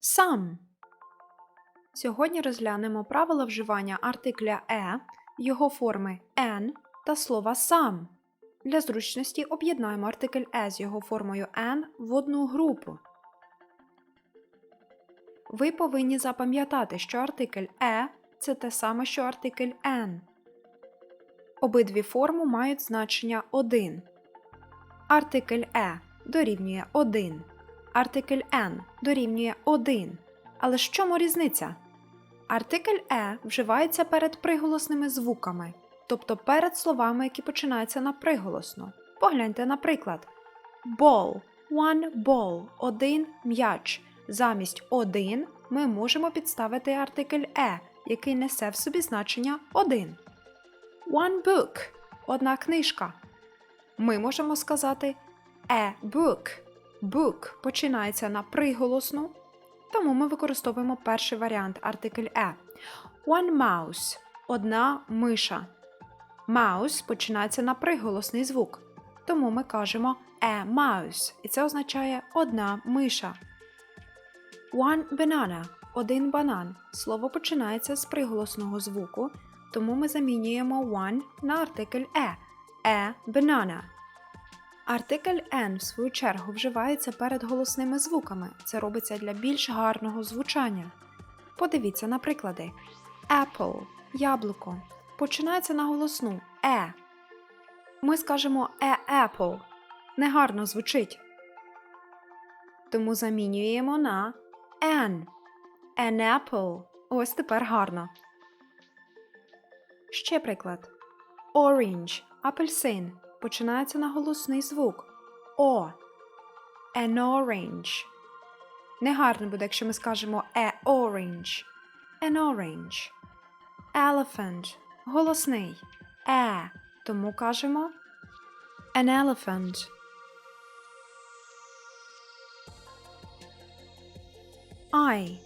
Some. Сьогодні розглянемо правила вживання артикля е, його форми an та слова some. Для зручності об'єднаємо артикль е з його формою an в одну групу. Ви повинні запам'ятати, що артикль е це те саме, що артикль an. Обидві форми мають значення 1. Артикль е дорівнює 1. Артикль n дорівнює 1. Але ж чому різниця? Артикль е вживається перед приголосними звуками, тобто перед словами, які починаються на приголосно. Погляньте, наприклад, ball, one ball, один м'яч. Замість один ми можемо підставити артикль е, який несе в собі значення 1. One book одна книжка. Ми можемо сказати a book. Book починається на приголосну, тому ми використовуємо перший варіант артикль е. One mouse одна миша. Mouse починається на приголосний звук, тому ми кажемо a mouse, і це означає одна миша. One banana один банан. Слово починається з приголосного звуку, тому ми замінюємо one на артикль е. A banana. Артикль n, в свою чергу, вживається перед голосними звуками. Це робиться для більш гарного звучання. Подивіться на приклади. Apple яблуко починається на голосну е. Ми скажемо e apple. Негарно звучить. Тому замінюємо на n. An apple. Ось тепер гарно. Ще приклад. Orange апельсин починається на голосний звук О. An orange. Негарно буде, якщо ми скажемо a orange. An orange. Elephant. Голосний. Е. Тому кажемо an elephant. Eye.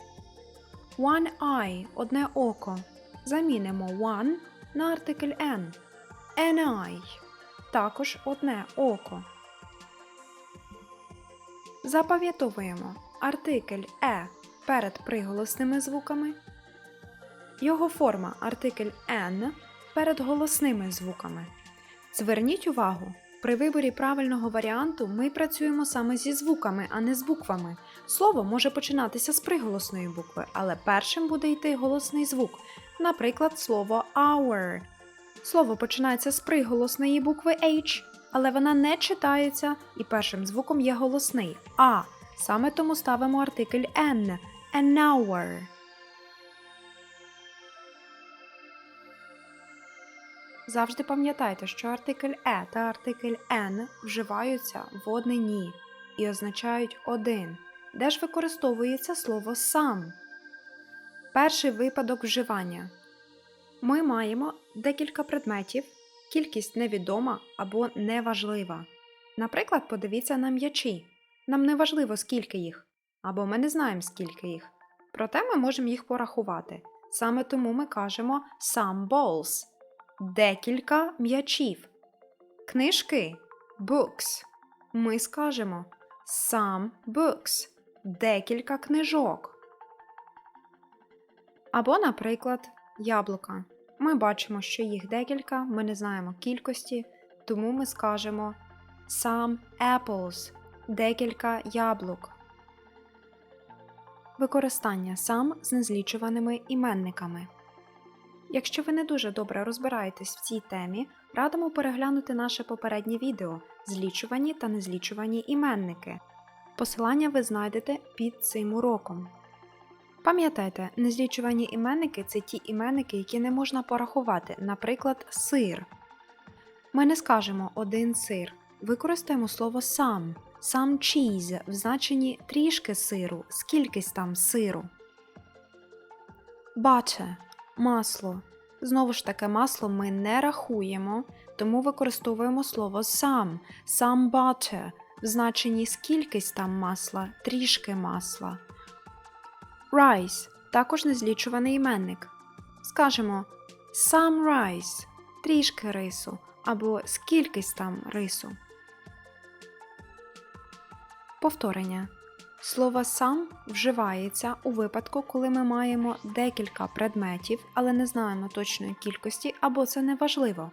One eye – одне око. Замінимо one на артикль n. An eye – також одне око. Запам'ятовуємо артикль е перед приголосними звуками. Його форма артикль n перед голосними звуками. Зверніть увагу, при виборі правильного варіанту ми працюємо саме зі звуками, а не з буквами. Слово може починатися з приголосної букви, але першим буде йти голосний звук. Наприклад, слово hour. Слово починається з приголосної букви H, але вона не читається, і першим звуком є голосний А. Саме тому ставимо артикль N. An hour. Завжди пам'ятайте, що артикль е та артикль n вживаються в однині і означають один, де ж використовується слово сам. Перший випадок вживання. Ми маємо декілька предметів, кількість невідома або неважлива. Наприклад, подивіться на м'ячі. Нам не важливо, скільки їх, або ми не знаємо, скільки їх. Проте ми можемо їх порахувати. Саме тому ми кажемо some balls декілька м'ячів. Книжки books. Ми скажемо some books декілька книжок. Або, наприклад, яблука. Ми бачимо, що їх декілька, ми не знаємо кількості, тому ми скажемо some apples декілька яблук. Використання сам з незлічуваними іменниками. Якщо ви не дуже добре розбираєтесь в цій темі, радимо переглянути наше попереднє відео Злічувані та незлічувані іменники. Посилання ви знайдете під цим уроком. Пам'ятайте, незлічувані іменники це ті іменники, які не можна порахувати, наприклад, сир. Ми не скажемо один сир. Використаємо слово some, some cheese в значенні трішки сиру, скількись там сиру. Butter Масло. Знову ж таки, масло ми не рахуємо, тому використовуємо слово some, some butter в значенні скількись там масла, трішки масла. Rice також незлічуваний іменник. Скажемо some rice трішки рису або скількись там рису. Повторення. Слово сам вживається у випадку, коли ми маємо декілька предметів, але не знаємо точної кількості, або це не важливо.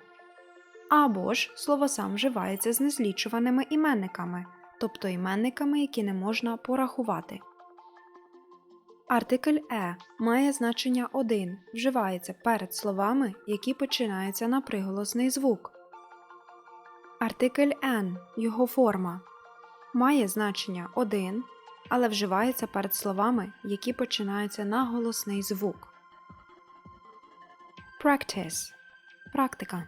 Або ж слово сам вживається з незлічуваними іменниками, тобто іменниками, які не можна порахувати. Артикль е має значення один, вживається перед словами, які починаються на приголосний звук. Артикль n, його форма, має значення один, але вживається перед словами, які починаються на голосний звук. Practice практика.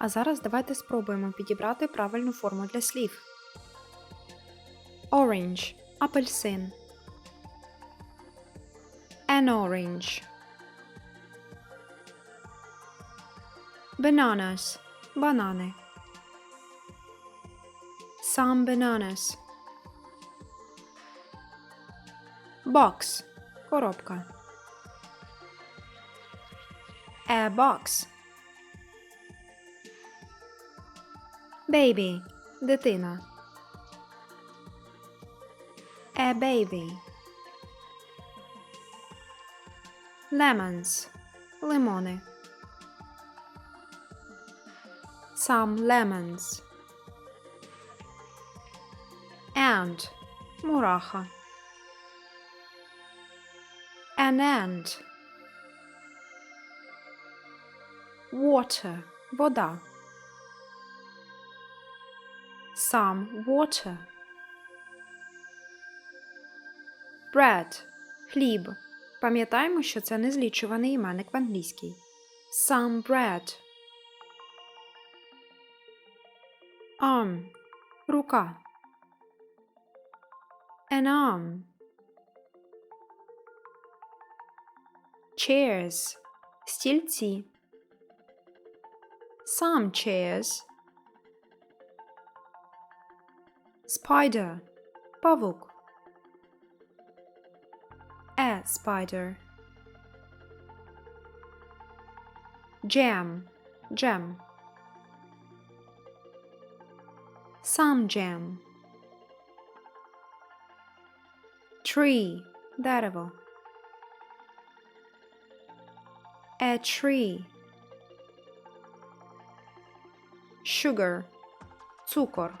А зараз давайте спробуємо підібрати правильну форму для слів. Orange апельсин. An orange. Bananas банани. Some bananas. Box коробка. A box. Baby дитина. A baby. Lemons лимони. Some lemons. Ant мураха. An ant. Water вода. Some water. Bread хліб. Пам'ятаємо, що це незлічуваний іменник в англійській. Some bread. Arm рука. An arm. Chairs стільці. Some chairs. Spider павук. A spider. Jam jam. Some jam. Tree дерево. A tree. Sugar цукор.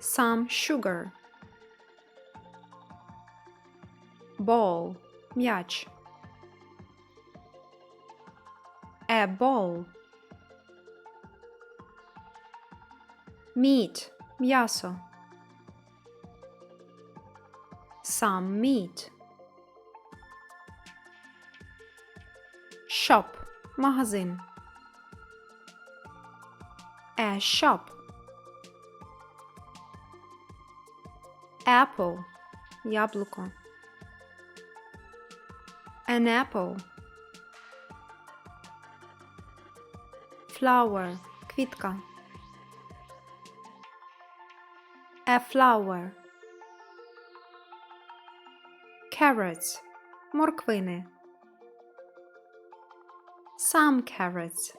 Some sugar. Ball м'яч. A ball. Meat м'ясо. Some meat. Shop магазин. A shop. Apple яблуко. An apple. Flower квітка. A flower. Carrots морквини. Some carrots.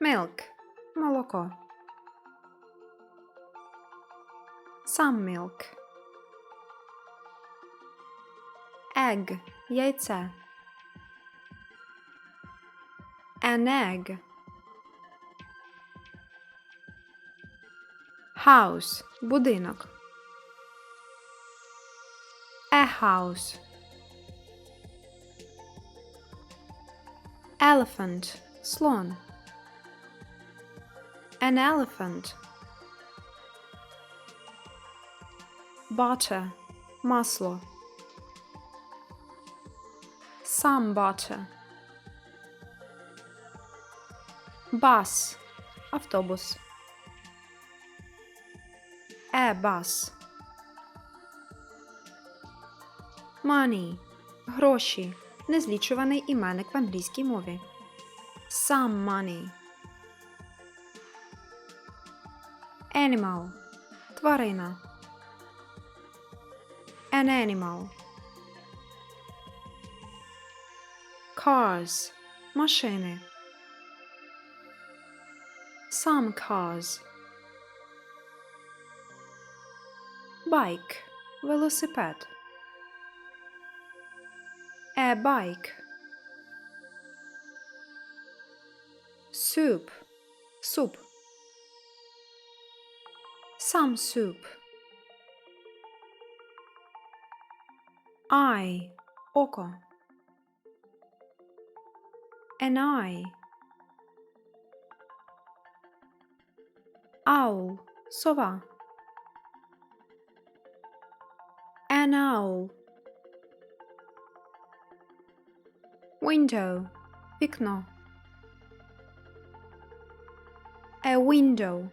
Milk молоко. Some milk. Egg яйце. An egg. House будинок. A house. Elephant слон. An elephant. Butter масло. Some butter. Bus автобус. Bus. Money гроші. Незлічуваний іменник в англійській мові. Some money. Animal тварина. An animal. Cars машини. Some cars. Bike – велосипед. A bike. Soup – суп. Some soup. Eye – око. An eye. Owl – сова. An owl. Window – вікно. A window.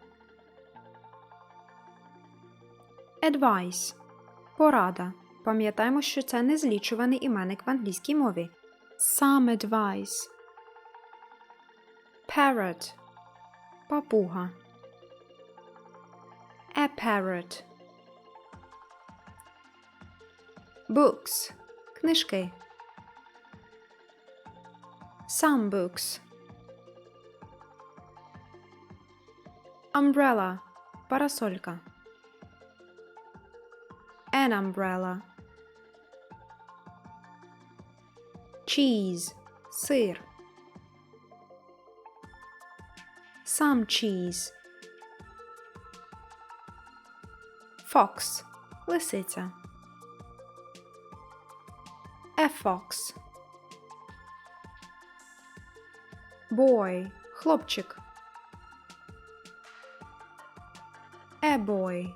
Advice – порада. Пам'ятаємо, що це незлічуваний іменник в англійській мові. Some advice. Parrot – папуга. A parrot. Books – книжки. Some books. Umbrella – парасолька. An umbrella. Cheese – сир. Some cheese. Fox – лисиця. A fox. Boy – хлопчик. A boy.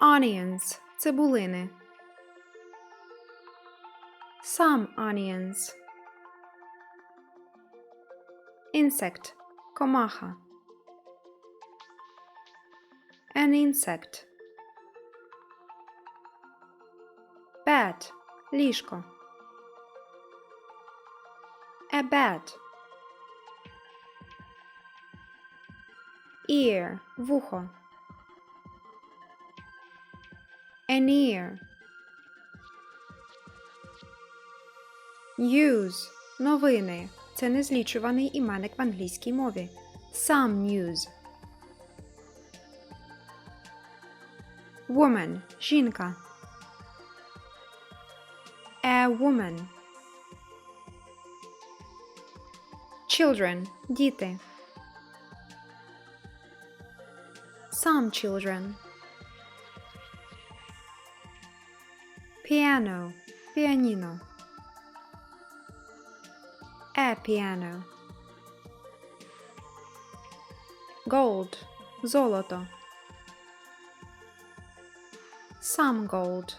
Onions – цибулини. Some onions. Insect – комаха. An insect. Bed – ліжко. A bed. Ear – вухо. An ear. News – новини. Це незлічуваний іменник в англійській мові. Some news. Woman – жінка. A woman. Children – діти. Some children. Piano – піаніно. air piano. Gold, zoloto. Some gold.